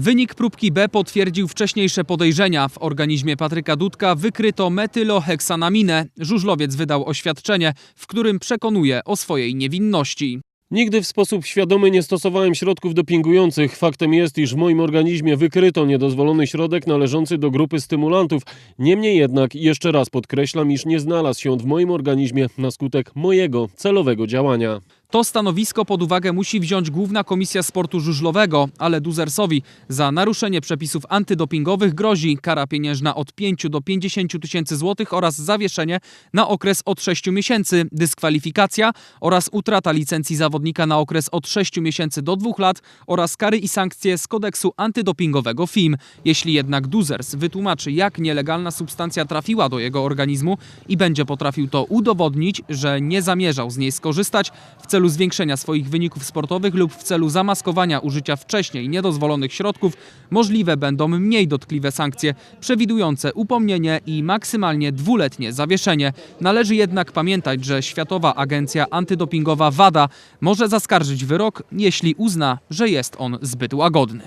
Wynik próbki B potwierdził wcześniejsze podejrzenia. W organizmie Patryka Dudka wykryto metyloheksanaminę. Żużlowiec wydał oświadczenie, w którym przekonuje o swojej niewinności. Nigdy w sposób świadomy nie stosowałem środków dopingujących. Faktem jest, iż w moim organizmie wykryto niedozwolony środek należący do grupy stymulantów. Niemniej jednak, jeszcze raz podkreślam, iż nie znalazł się on w moim organizmie na skutek mojego celowego działania. To stanowisko pod uwagę musi wziąć Główna Komisja Sportu Żużlowego, ale Duzersowi za naruszenie przepisów antydopingowych grozi kara pieniężna od 5 do 50 tysięcy złotych oraz zawieszenie na okres od 6 miesięcy, dyskwalifikacja oraz utrata licencji zawodnika na okres od 6 miesięcy do 2 lat oraz kary i sankcje z kodeksu antydopingowego FIM. Jeśli jednak Duzers wytłumaczy, jak nielegalna substancja trafiła do jego organizmu i będzie potrafił to udowodnić, że nie zamierzał z niej skorzystać w celu zwiększenia swoich wyników sportowych lub w celu zamaskowania użycia wcześniej niedozwolonych środków, możliwe będą mniej dotkliwe sankcje, przewidujące upomnienie i maksymalnie dwuletnie zawieszenie. Należy jednak pamiętać, że Światowa Agencja Antydopingowa WADA może zaskarżyć wyrok, jeśli uzna, że jest on zbyt łagodny.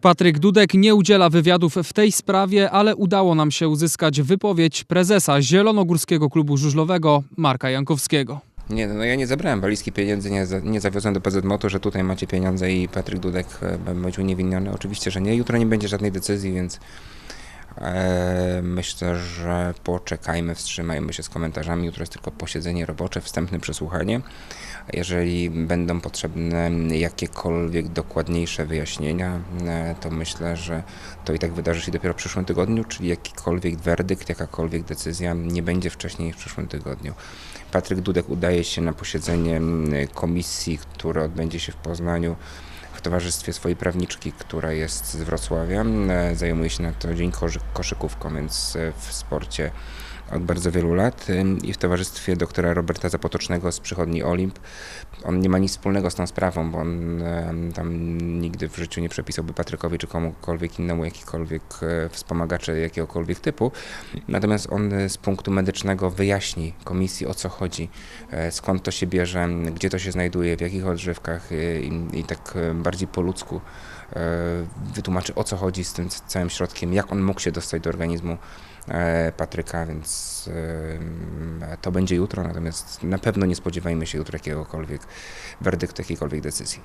Patryk Dudek nie udziela wywiadów w tej sprawie, ale udało nam się uzyskać wypowiedź prezesa Zielonogórskiego Klubu Żużlowego Marka Jankowskiego. Nie, no ja nie zabrałem walizki pieniędzy, nie, nie zawiozłem do PZ Moto, że tutaj macie pieniądze i Patryk Dudek e, będzie uniewinniony. Oczywiście, że nie. Jutro nie będzie żadnej decyzji, więc myślę, że poczekajmy, wstrzymajmy się z komentarzami. Jutro jest tylko posiedzenie robocze, wstępne przesłuchanie. Jeżeli będą potrzebne jakiekolwiek dokładniejsze wyjaśnienia, e, to myślę, że to i tak wydarzy się dopiero w przyszłym tygodniu, czyli jakikolwiek werdykt, jakakolwiek decyzja nie będzie wcześniej w przyszłym tygodniu. Patryk Dudek udaje się na posiedzenie mm, komisji, które odbędzie się w Poznaniu w towarzystwie swojej prawniczki, która jest z Wrocławia. E, Zajmuje się na co dzień koszy- koszykówką, więc e, w sporcie od bardzo wielu lat i w towarzystwie doktora Roberta Zapotocznego z przychodni Olimp. On nie ma nic wspólnego z tą sprawą, bo on tam nigdy w życiu nie przepisałby Patrykowi czy komukolwiek innemu jakikolwiek e, wspomagacze jakiegokolwiek typu. Natomiast on e, z punktu medycznego wyjaśni komisji o co chodzi, e, skąd to się bierze, gdzie to się znajduje, w jakich odżywkach i, i tak bardziej po ludzku wytłumaczy o co chodzi z tym całym środkiem, jak on mógł się dostać do organizmu Patryka, więc e, to będzie jutro, natomiast na pewno nie spodziewajmy się jutro jakiegokolwiek werdyktu, jakiejkolwiek decyzji.